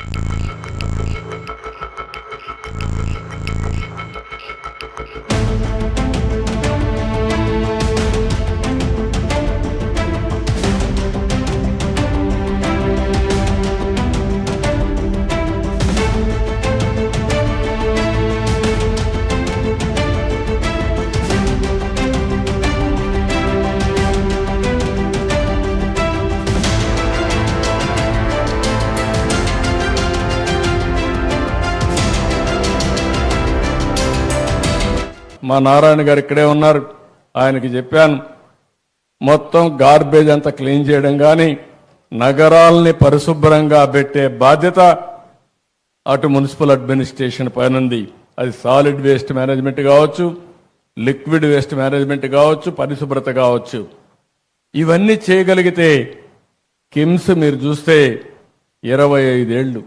you మా నారాయణ గారు ఇక్కడే ఉన్నారు. ఆయనకి చెప్పాను మొత్తం గార్బేజ్ అంతా క్లీన్ చేయడం కానీ నగరాల్ని పరిశుభ్రంగా పెట్టే బాధ్యత అటు మున్సిపల్ అడ్మినిస్ట్రేషన్ పైన ఉంది అది సాలిడ్ వేస్ట్ మేనేజ్మెంట్ కావచ్చు లిక్విడ్ వేస్ట్ మేనేజ్మెంట్ కావచ్చు పరిశుభ్రత కావచ్చు. ఇవన్నీ చేయగలిగితే కిమ్స్ మీరు చూస్తే ఇరవై ఐదేళ్ళు.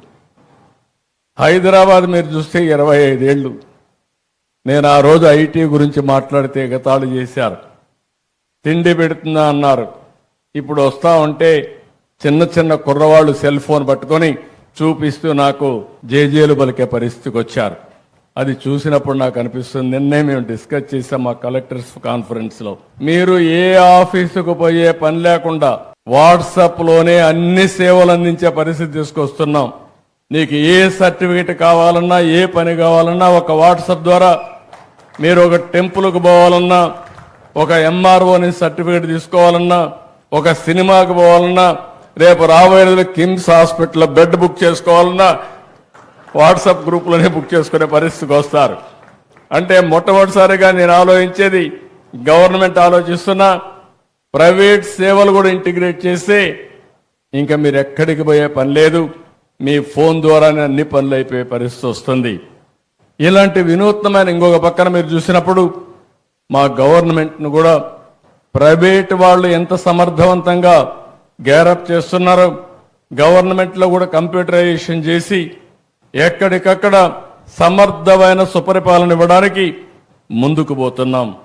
హైదరాబాద్ మీరు చూస్తే ఇరవై ఐదేళ్ళు. నేను ఆ రోజు ఐటీ గురించి మాట్లాడితే గతాలు చేశారు. తిండి పెడుతుందా అన్నారు. ఇప్పుడు వస్తా ఉంటే చిన్న చిన్న కుర్రవాళ్ళు సెల్ ఫోన్ పట్టుకొని చూపిస్తూ నాకు జేజేలు పలికే పరిస్థితికి వచ్చారు. అది చూసినప్పుడు నాకు అనిపిస్తుంది నిన్నే మేము డిస్కస్ చేసాం మా కలెక్టర్స్ కాన్ఫరెన్స్లో మీరు ఏ ఆఫీసుకు పోయే పని లేకుండా వాట్సాప్లోనే అన్ని సేవలు అందించే పరిస్థితి తీసుకొస్తున్నాం. నీకు ఏ సర్టిఫికేట్ కావాలన్నా ఏ పని కావాలన్నా ఒక వాట్సాప్ ద్వారా మీరు ఒక టెంపుల్కు పోవాలన్నా ఒక ఎంఆర్ఓని సర్టిఫికేట్ తీసుకోవాలన్నా ఒక సినిమాకి పోవాలన్నా రేపు రాబోయే కిమ్స్ హాస్పిటల్లో బెడ్ బుక్ చేసుకోవాలన్నా వాట్సాప్ గ్రూప్లోనే బుక్ చేసుకునే పరిస్థితికి వస్తారు. అంటే మొట్టమొదటిసారిగా నేను ఆలోచించేది గవర్నమెంట్ ఆలోచిస్తున్నా ప్రైవేట్ సేవలు కూడా ఇంటిగ్రేట్ చేస్తే ఇంకా మీరు ఎక్కడికి పోయే పని లేదు. మీ ఫోన్ ద్వారానే అన్ని పనులు అయిపోయే పరిస్థితి వస్తుంది. ఇలాంటి వినూత్నమైన ఇంకొక పక్కన మీరు చూసినప్పుడు మా గవర్నమెంట్ను కూడా ప్రైవేట్ వాళ్ళు ఎంత సమర్థవంతంగా గ్యారప్ చేస్తున్నారో గవర్నమెంట్లో కూడా కంప్యూటరైజేషన్ చేసి ఎక్కడికక్కడ సమర్థమైన సుపరిపాలన ఇవ్వడానికి ముందుకు పోతున్నాం.